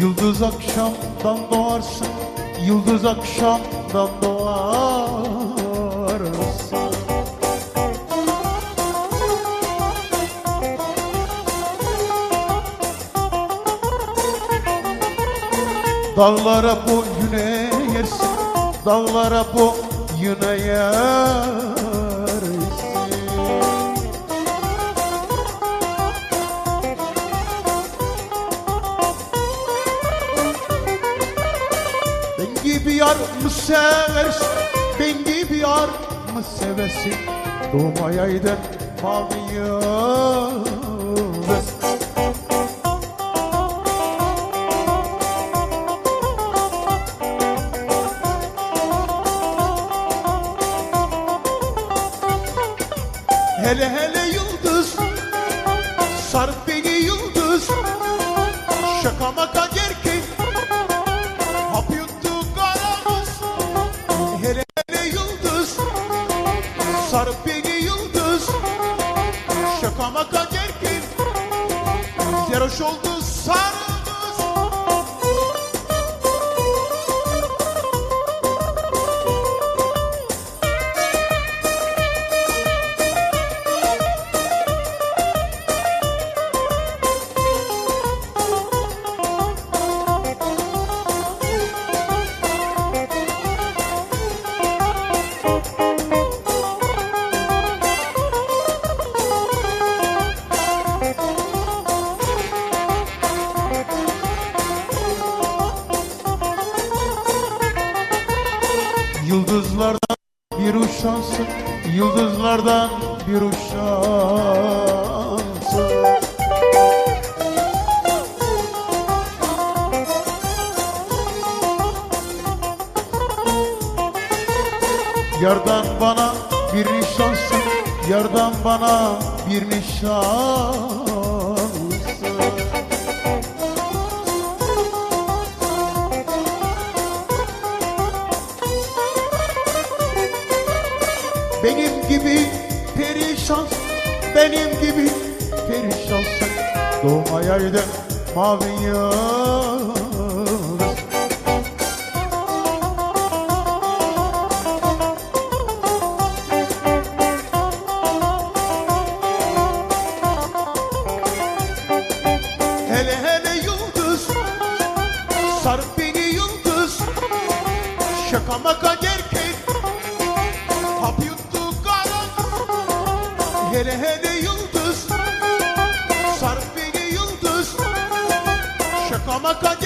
Yıldız akşamdan doğarsın Yıldız akşamdan doğarsın. Dağlara bu yüne yersin Dağlara bu yüne gibi yar mı seversin Ben gibi yar mı seversin Doğmayaydın mavi yıldız Hele hele yıldız Sar beni yıldız oldu sarımız Yıldızlardan bir uşansın Yıldızlardan bir uşansın Yardan bana bir nişansın Yardan bana bir nişansın Benim gibi perişan, benim gibi perişansın Doğmaya giden mavi Hele hele yıldız, sar yıldız. Şaka maka derken, tapıyor Hele hele yıldız Sarp beni yıldız. Şaka maka